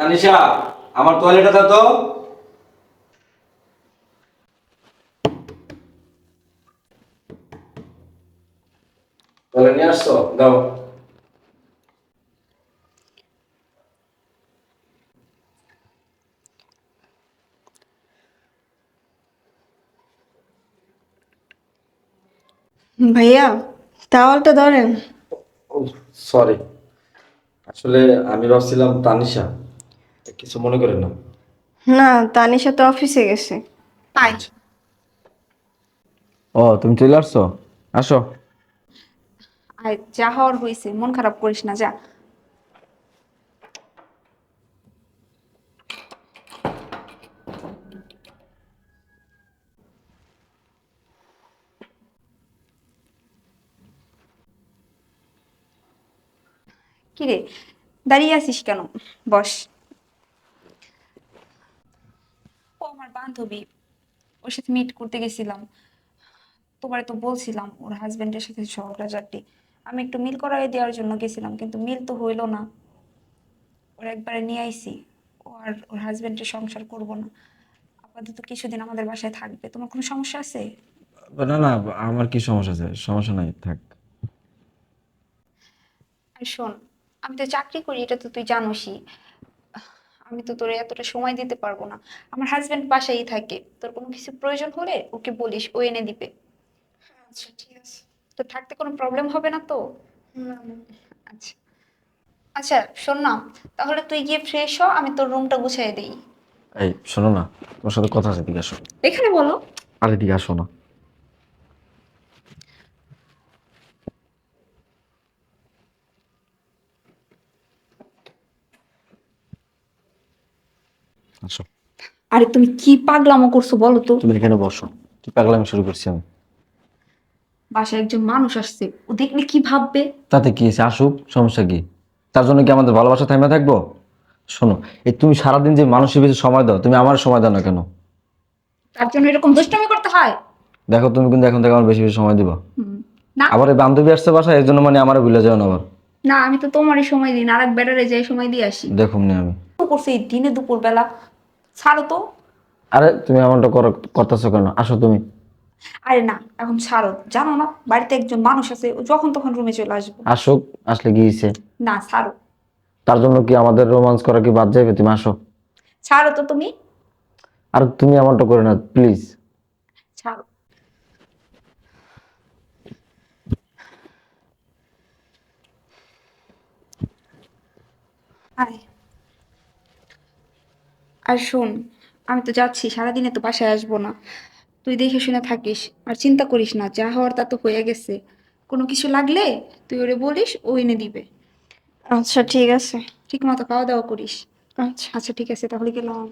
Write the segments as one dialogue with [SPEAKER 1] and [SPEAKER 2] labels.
[SPEAKER 1] তানিশা আমার টয়লেটে দাও তো। টয়লেট নিয়ে আসছো? দাও।
[SPEAKER 2] ভাইয়া তাওয়ালটা ধরেন।
[SPEAKER 1] সরি আসলে আমি ভাবছিলাম তানিশা। কিছু মনে করেন না?
[SPEAKER 2] না তানিশা তো অফিসে গেছে।
[SPEAKER 3] আয়
[SPEAKER 4] ও তুমি চলে আসছো? আসো।
[SPEAKER 3] আয় যা হওয়ার হয়েছে মন খারাপ করিস না যা। কিরে দাঁড়িয়ে আছিস কেন? বস ও আমার বান্ধবী ওর সাথে মিট করতে গেছিলাম। তোমারে তো বলছিলাম ওর হাজবেন্ডের সাথে ঝগড়াঝাটি। আমি একটু মিল করাই দেওয়ার জন্য গেছিলাম কিন্তু মিল তো হইল না। ওর একবারে নিয়ে আইছি ও আর ওর হাজবেন্ডের সংসার করব না। আপাতত কিছুদিন আমাদের বাসায় থাকবে। তোমার কোনো সমস্যা আছে?
[SPEAKER 4] না না আমার কি সমস্যা আছে? সমস্যা নাই থাক।
[SPEAKER 3] আর শোন আমি তো চাকরি করি এটা তো তুই জানোসই। আমি তো তোর এতটা সময় দিতে পারব না। আমার হাজবেন্ড বাসায় থাকে। তোর কোনো কিছু প্রয়োজন হলে ওকে বলিস ও এনে দিবে।
[SPEAKER 2] আচ্ছা ঠিক আছে।
[SPEAKER 3] তো থাকতে কোনো প্রবলেম হবে না তো? আচ্ছা। আচ্ছা শোন না তাহলে তুই গিয়ে ফ্রেশ হ আমি তোর রুমটা গুছিয়ে দিই।
[SPEAKER 4] এই শোনো না তোমার সাথে কথা আছে এদিকে আসো।
[SPEAKER 3] এখানে বলো।
[SPEAKER 4] আরে এদিকে আসো না। আসো
[SPEAKER 3] আরে তুমি কি পাগলামো করছ বলো তো?
[SPEAKER 4] তুমি এখানে বসো। কি পাগলামি শুরু করছি আমি?
[SPEAKER 3] বাসায় একজন মানুষ আসছে ও দেখলে কি ভাববে?
[SPEAKER 4] তাতে কি হয়েছে? আসুক সমস্যা কি? তার জন্য কি আমাদের ভালোবাসা থামে থাকব? শোনো এই তুমি সারাদিন যে মানুষের বেশি সময় দাও তুমি আমার সময় দাও না কেন?
[SPEAKER 3] তার জন্য এরকম দুষ্টামি করতে হয়?
[SPEAKER 4] দেখো তুমি কিন্তু এখন থেকে আমার বেশি বেশি সময় দিবা।
[SPEAKER 3] না।
[SPEAKER 4] আবার এই বান্ধবী আসছে বাসায় এর জন্য মানে আমার ভুলে যাও না আবার।
[SPEAKER 3] না আমি তো তোমারই সময় দিই না আর এক বেড়ারে যাই সময় দিয়ে আসি।
[SPEAKER 4] দেখুন নি আমি।
[SPEAKER 3] তো করছে এই দিনে দুপুর বেলা ছাড়ো তো।
[SPEAKER 4] আরে তুমি এমনটা কর- করতেছো কেন? আসো তুমি।
[SPEAKER 3] আরে না এখন ছাড়ো। জানো না বাড়িতে একজন মানুষ আছে ও যখন তখন রুমে চলে আসব।
[SPEAKER 4] আসুক আসলে গিয়েছে
[SPEAKER 3] না ছাড়ো।
[SPEAKER 4] তার জন্য কি আমাদের রোমান্স করা কি বাদ যাবে? তুমি আসো।
[SPEAKER 3] ছাড়ো তো তুমি।
[SPEAKER 4] আর তুমি এমনটা করে না প্লিজ
[SPEAKER 3] ছাড়ো। আয়। আর শোন আমি তো যাচ্ছি সারাদিনে তো বাসায় আসব না। তুই দেখে শুনে থাকিস আর চিন্তা করিস না যা হওয়ার তা তো হয়ে গেছে। কোনো কিছু লাগলে তুই ওরে বলিস ও এনে দিবে।
[SPEAKER 2] আচ্ছা ঠিক আছে।
[SPEAKER 3] ঠিক মতো খাওয়া দাওয়া করিস।
[SPEAKER 2] আচ্ছা।
[SPEAKER 3] আচ্ছা ঠিক আছে তাহলে গেলাম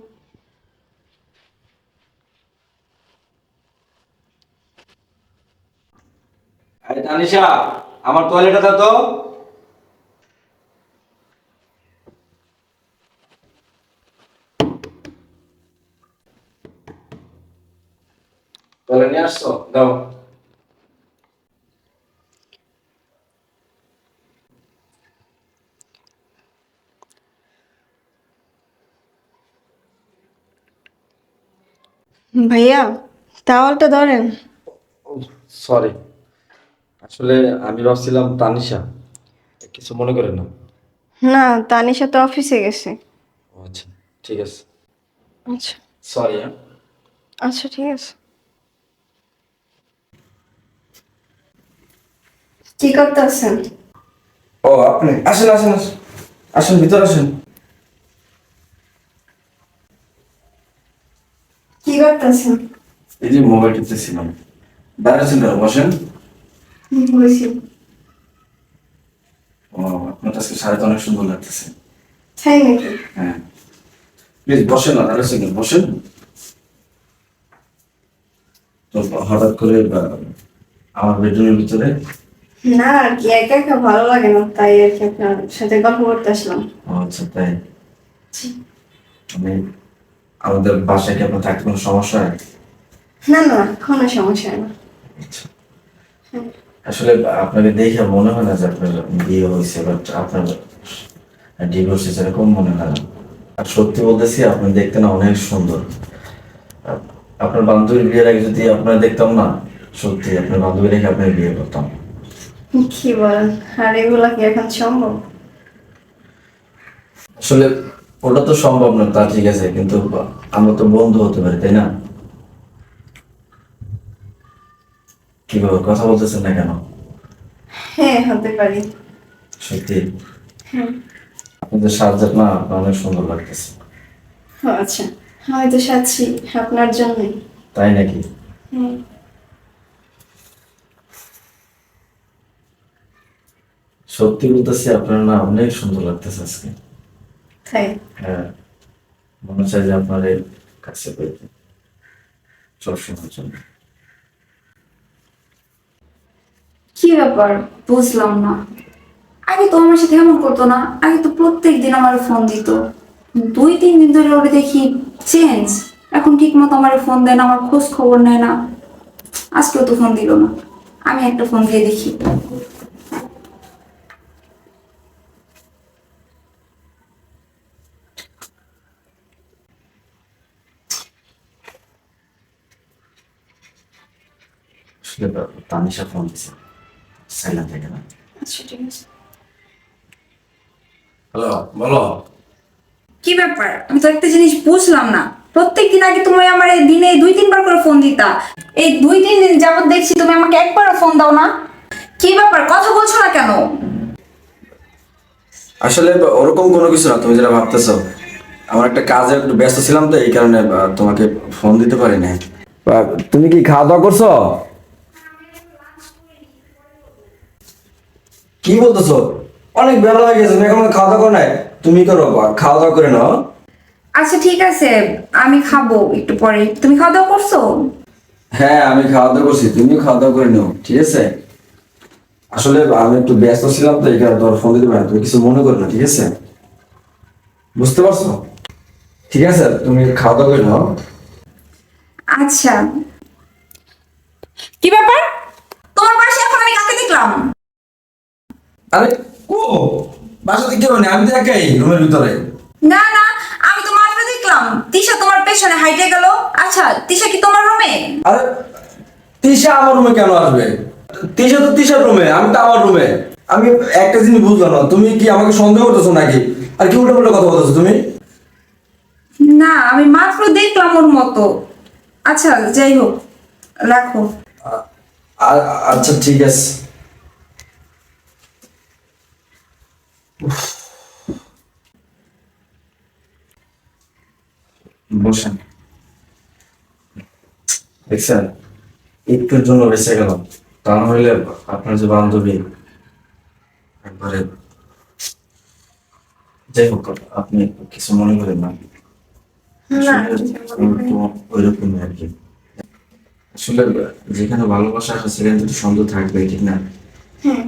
[SPEAKER 1] আরে তানিশা আমার টয়লেটে দাও তো টয়লেট নিয়ে আসছো দাও
[SPEAKER 2] ভাইয়া তাওয়ালটা ধরেন।
[SPEAKER 1] সরি আসলে আমি ভাবছিলাম তানিশা। কিছু মনে করেন না?
[SPEAKER 2] না তানিশা তো অফিসে গেছে।
[SPEAKER 1] আচ্ছা ঠিক আছে।
[SPEAKER 2] আচ্ছা।
[SPEAKER 1] সরি হ্যাঁ।
[SPEAKER 2] আচ্ছা ঠিক আছে। কি করতেছেন
[SPEAKER 1] ও আপনি আসেন আসেন আসেন। আসেন ভিতর আসেন।
[SPEAKER 2] কি করতেছেন
[SPEAKER 1] এই যে মোবাইল টিপতেছিলাম বাইরে কেন? বসেন।
[SPEAKER 2] বলছি
[SPEAKER 1] ও আপনার কাছে শাড়িটা অনেক সুন্দর লাগতেছে।
[SPEAKER 2] তাই নাকি?
[SPEAKER 1] হ্যাঁ। প্লিজ বসেন না দাঁড়িয়ে আছেন বসেন। তো হঠাৎ করে আমার বেডরুমের ভিতরে
[SPEAKER 2] না আর কি একা একা ভালো লাগে না তাই আর কি আপনার সাথে গল্প করতে আসলাম।
[SPEAKER 1] আচ্ছা তাই? আমি আমাদের বাসায় কি আপনার থাকতে কোনো সমস্যা হয়?
[SPEAKER 2] না না কোনো সমস্যা না।
[SPEAKER 1] আচ্ছা। আসলে আপনাকে দেখে মনে হয় না যে আপনার বিয়ে হয়েছে বাট আপনার ডিভোর্স হয়েছে এরকম মনে হয় না। আর সত্যি বলতেছি আপনি দেখতে না অনেক সুন্দর। আপনার বান্ধবীর বিয়ের আগে যদি আপনার দেখতাম না সত্যি আপনার বান্ধবী রেখে আপনার বিয়ে করতাম।
[SPEAKER 2] কি বলেন? আর এগুলা কি এখন সম্ভব?
[SPEAKER 1] আসলে ওটা তো সম্ভব না তা ঠিক আছে কিন্তু আমরা তো বন্ধু হতে পারি তাই না? কীভাবে কথা বলতেছেন না কেন?
[SPEAKER 2] হ্যাঁ হতে পারি।
[SPEAKER 1] সত্যি?
[SPEAKER 2] হ্যাঁ।
[SPEAKER 1] আপনাদের সাজ্জাদ না অনেক সুন্দর লাগতেছে।
[SPEAKER 2] আচ্ছা আমি তো সাচ্ছি আপনার জন্যই।
[SPEAKER 1] তাই নাকি?
[SPEAKER 2] হুম
[SPEAKER 1] সত্যি বলতেছি আপনার না অনেক সুন্দর লাগতেছে আজকে।
[SPEAKER 2] তাই?
[SPEAKER 1] হ্যাঁ মনে চাই যে আপনার কাছে পেতে সবসময়ের জন্য।
[SPEAKER 3] কি ব্যাপার? বুঝলাম না। আগে তো আমার সাথে এমন করতো না। আগে তো প্রত্যেক দিন আমার ফোন দিত। দুই তিন দিন ধরে ওরে দেখি চেঞ্জ এখন ঠিক মতো আমার ফোন দেয় না আমার খোঁজ খবর নেয় না। আজকেও তো ফোন দিল না। আমি একটা ফোন দিয়ে দেখি।
[SPEAKER 1] আসলে তানিশা ফোন দিছে। সাইলেন্ট থেকে না।
[SPEAKER 2] আচ্ছা ঠিক আছে।
[SPEAKER 1] হ্যালো বলো।
[SPEAKER 3] কি ব্যাপার? আমি তো একটা জিনিস বুঝলাম না। প্রত্যেক দিন আগে তুমি আমার দিনে দুই তিনবার করে ফোন দিতা। এই দুই তিন দিন যাবত দেখছি তুমি আমাকে একবারও ফোন দাও না। কি ব্যাপার? কথা বলছো না কেন?
[SPEAKER 1] আসলে ওরকম কোনো কিছু না তুমি যেটা ভাবতেছো। আমার একটা কাজে একটু ব্যস্ত ছিলাম তো এই কারণে তোমাকে ফোন দিতে পারি না তুমি কি খাওয়া দাওয়া করছ? কি বলতেছো? অনেক বেলা হয়ে গেছে তুমি এখন খাওয়া দাওয়া করো নাই? তুমি করো খাওয়া দাওয়া করে নাও।
[SPEAKER 3] আচ্ছা ঠিক আছে আমি খাব একটু পরে। তুমি খাওয়া দাওয়া করছ?
[SPEAKER 1] হ্যাঁ আমি খাওয়া দাওয়া করছি তুমিও খাওয়া দাওয়া করে নাও ঠিক আছে? আসলে আমি একটু ব্যস্ত ছিলাম তো এই কারণে ফোন দিতে পারি তুমি কিছু মনে করো না ঠিক আছে? বুঝতে পারছ? ঠিক আছে তুমি খাওয়া দাওয়া করে নাও।
[SPEAKER 3] আচ্ছা। কি ব্যাপার? তোমার পাশে এখন আমি কাকে দেখলাম?
[SPEAKER 1] আরে ও বাসাতে কেউ নেই আমি তো একাই রুমের ভিতরে।
[SPEAKER 3] না না আমি তো মাত্র দেখলাম। তিশা তোমার পেছনে হাইটে গেল। আচ্ছা তিশা কি তোমার রুমে?
[SPEAKER 1] আরে তিশা আমার রুমে কেন আসবে? তিশা তো তিশার রুমে আমি তো আমার রুমে। আমি একটা জিনিস বুঝলাম না তুমি কি আমাকে সন্দেহ করতেছো নাকি? আর কি উল্টো পাল্টা কথা বলতেছো তুমি?
[SPEAKER 3] না আমি মাত্র দেখলাম ওর মতো। আচ্ছা যাই হোক রাখো।
[SPEAKER 1] আচ্ছা ঠিক আছে। বসেন। দেখছেন? একটুর জন্য বেঁচে গেল। তা নইলে আপনার যে বান্ধবী একবারে যাই হোক আপনি কিছু মনে করেন না। ওইরকমই আর কি। আসলে যেখানে ভালোবাসা আছে সেখানে তো সুন্দর থাকবে ঠিক না?
[SPEAKER 2] হ্যাঁ।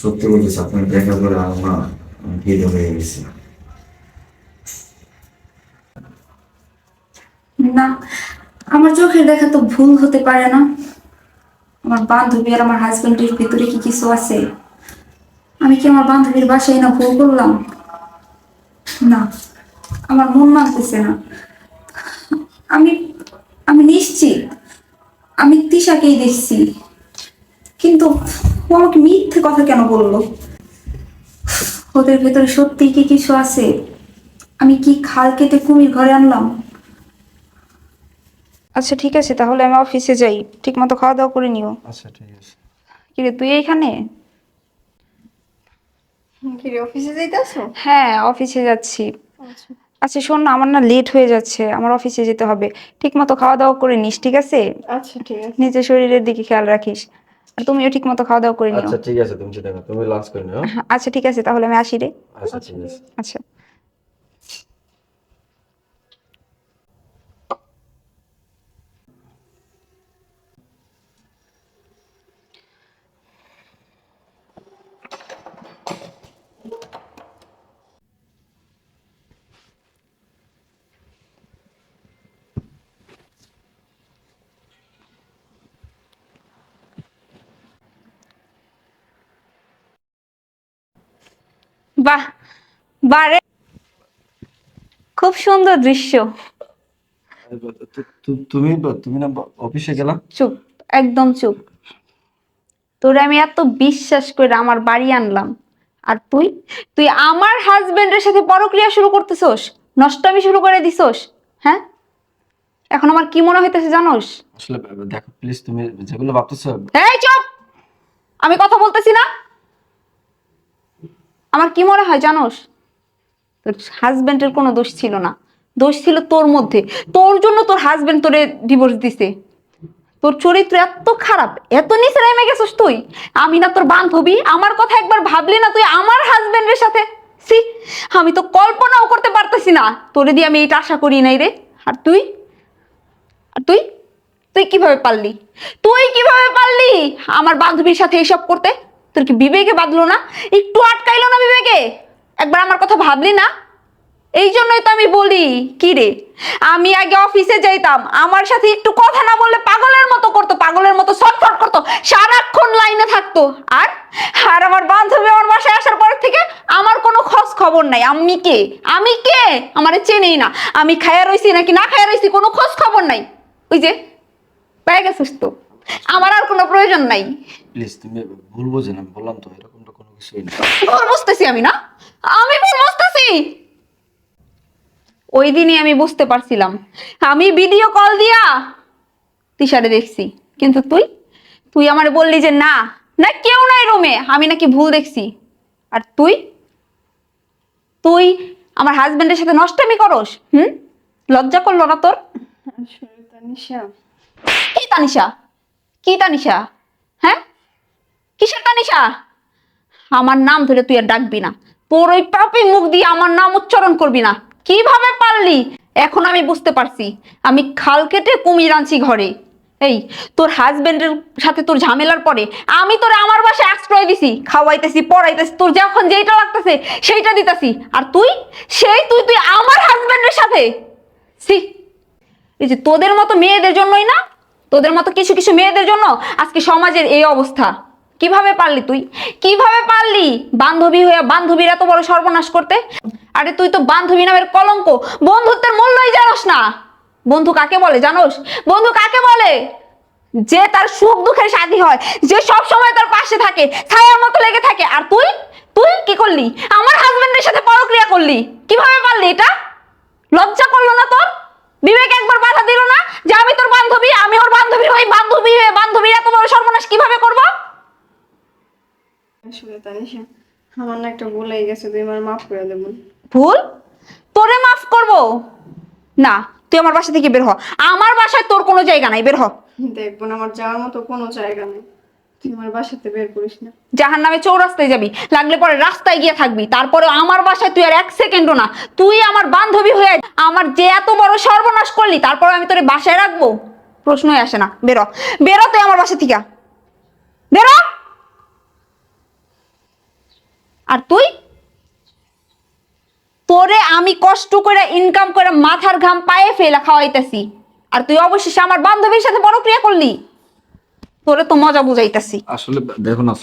[SPEAKER 1] সত্যি বলতেছি আপনার দেখা করে আমার ভিড় হয়ে গেছে।
[SPEAKER 3] না, আমার চোখের দেখা তো ভুল হতে পারে না। আমার বান্ধবী আর আমার হাজবেন্ডের ভিতরে কি কিছু আছে? আমি কি আমার বান্ধবীর বাসায় না ভুল করলাম? না, আমার মন মানতেছে না। আমি আমি নিশ্চিত, আমি তিশাকেই দেখছি। কিন্তু ও আমাকে মিথ্যে কথা কেন বলল? ওদের ভেতরে সত্যি কি কিছু আছে? আমি কি খাল কেটে কুমির ঘরে আনলাম? আচ্ছা ঠিক আছে তাহলে আমি অফিসে যাই। ঠিক মতো খাওয়া দাওয়া করে নিও।
[SPEAKER 4] আচ্ছা ঠিক আছে।
[SPEAKER 3] কিরে তুই এইখানে?
[SPEAKER 2] কি রে, অফিসে যাইতেছো?
[SPEAKER 3] হ্যাঁ অফিসে যাচ্ছি।
[SPEAKER 2] আচ্ছা।
[SPEAKER 3] আচ্ছা শোন না আমার না লেট হয়ে যাচ্ছে। আমার অফিসে যেতে হবে। ঠিক মতো খাওয়া দাওয়া করে নিস ঠিক আছে?
[SPEAKER 2] আচ্ছা ঠিক আছে।
[SPEAKER 3] নিজের শরীরের দিকে খেয়াল রাখিস। আর তুমিও ঠিক মতো খাওয়া দাওয়া করে নিও।
[SPEAKER 4] আচ্ছা ঠিক আছে তুমি করো তুমি লাঞ্চ করে নিও
[SPEAKER 3] আচ্ছা ঠিক আছে তাহলে আমি আসি রে।
[SPEAKER 4] আচ্ছা ঠিক আছে।
[SPEAKER 3] আচ্ছা। বাহ বাহ খুব সুন্দর দৃশ্য।
[SPEAKER 1] তুমি তুমি না অফিসে গেলা?
[SPEAKER 3] চুপ একদম চুপ। তোরে আমি এত বিশ্বাস করে আমার বাড়ি আনলাম। আর তুই? তুই আমার হাজবেন্ডের সাথে পরক্রিয়া শুরু করতেছস? নষ্টমি শুরু করে দিছস? হ্যাঁ? এখন আমার কি মনে হইতেছে জানোস?
[SPEAKER 1] আসলে দেখো প্লিজ তুমি যেগুলো ভাবতেছো
[SPEAKER 3] এই চুপ! আমি কথা বলতেছি না। আমার কি মনে হয় জানোস? তোর হাজবেন্ডের কোনো দোষ ছিল না। দোষ ছিল তোর মধ্যে। তোর জন্য তোর হাজব্যান্ড তোরে ডিভোর্স দিছে। তোর চরিত্র এত খারাপ, এত নিচে নেমে গেছিস তুই। আমি না তোর বান্ধবী, আমার কথা একবার ভাবলি না তুই আমার হাজবেন্ডের সাথে? সি আমি তো কল্পনাও করতে পারতেছি না। তোরে দিয়ে আমি এইটা আশা করি নাই রে। আর তুই? আর তুই? তুই কীভাবে পারলি? তুই কীভাবে পারলি আমার বান্ধবীর সাথে এসব করতে? তোর কি বিবেকে বাঁধলো না? একটু আটকাইলো না বিবেকে? একবার আমার কথা ভাবলি না? এই জন্যই তো আমি বলি, কি রে? আমি আগে অফিসে যাইতাম, আমার সাথে একটু কথা না বললে পাগলের মতো করতো, পাগলের মতো ছটফট করতো, সারাক্ষণ লাইনে থাকতো। আর? আর আমার বান্ধবী আমার বাসায় আসার পর থেকে আমার কোনো খোঁজ খবর নাই। আমি কে? আমি কে? আমার চেনেই না। আমি খায়া রইছি নাকি না খায়া রইছি কোনো খোঁজ খবর নাই। ওই যে, পেয়ে গেছিস তো। আমার আর কোনো প্রয়োজন নাই।
[SPEAKER 1] প্লিজ তুমি ভুল বোঝেন আমি বললাম তো এরকমটা কোনো কিছুই না।
[SPEAKER 3] ভুল বুঝতেছি আমি না? আমি ভুল বুঝতেছি? ওই দিনই আমি বুঝতে পারছিলাম। আমি ভিডিও কল দিয়া তিশারে দেখছি। কিন্তু তুই? তুই আমারে বললি যে না না কেউ নাই রুমে আমি নাকি ভুল দেখছি। আর তুই? তুই আমার হাজবেন্ডের সাথে নষ্টামি করস হুম? লজ্জা করল না তোর? কি তানিশা? কি তানিশা হ্যাঁ? কিসের তানিশা আমার নাম ধরে তুই আর ডাকবি না। তোর ওই পাপি মুখ দিয়ে আমার নাম উচ্চারণ করবি না। কীভাবে পারলি? এখন আমি বুঝতে পারছি। আমি খাল কেটে কুমির আনছি ঘরে। এই, তোর হাজবেন্ডের সাথে তোর ঝামেলার পরে আমি তোর আমার বাসায় আশ্রয় দিছি। খাওয়াইতেছি, পড়াইতেছি, তোর যখন যেইটা লাগতেছে সেইটা দিতেছি। আর তুই? সেই তুই তুই আমার হাজবেন্ডের সাথে? সি এই যে তোদের মতো মেয়েদের জন্যই না তোদের মতো কিছু কিছু মেয়েদের জন্য আজকে সমাজের এই অবস্থা। কীভাবে পারলি তুই? কীভাবে পারলি বান্ধবী হয়ে বান্ধবীর এত বড় সর্বনাশ করতে? আরে তুই তো বান্ধবী নামের কলঙ্ক। বন্ধুত্বের মূল্যই জানোস না। বন্ধু কাকে বলে জানোস? বন্ধু কাকে বলে? যে তার সুখ দুঃখের সাথী হয়, যে সব সময় তার পাশে থাকে, ছায়ার মতো লেগে থাকে। আর তুই? তুই কি করলি? আমার হাজবেন্ডের সাথে পরক্রিয়া করলি। কীভাবে পারলি এটা? লজ্জা করল না তোর? বিবেক একবার বাধা দিল না যে আমি তোর বান্ধবী আমি ওর বান্ধবী হই বান্ধবী হয়ে বান্ধবীর এত বড় সর্বনাশ কীভাবে করব
[SPEAKER 2] আসলে তানিশা আমার না একটা ভুল হয়ে গেছে তুই আমার মাফ করে দেবো
[SPEAKER 3] ভুল? তোরে মাফ করব? না তুই আমার বাসা থেকে বের হ। আমার বাসায় তোর কোনো জায়গা নাই বের হ।
[SPEAKER 2] দেখব না আমার যাওয়ার মতো কোনো জায়গা নেই। তুই আমার বাসাতে বের করিস না।
[SPEAKER 3] জাহান নামে চৌরাস্তায় যাবি লাগলে পরে রাস্তায় গিয়ে থাকবি। তারপরে আমার বাসায় তুই আর এক সেকেন্ডও না। তুই আমার বান্ধবী হয়ে আমার যে এত বড় সর্বনাশ করলি তারপরে আমি তোরে বাসায় রাখব? প্রশ্নই আসে না। বেরো বেরো তুই আমার বাসা থেকে। বেরো আর তুই? তোরে আমি কষ্ট করে ইনকাম করে মাথার ঘাম পায়ে ফেলা খাওয়াইতেছি। আর তুই অবশেষে আমার বান্ধবীর সাথে বড় ক্রিয়া করলি। তোরে তো মজা বুঝাইতেছি।
[SPEAKER 1] আসলে দেখো না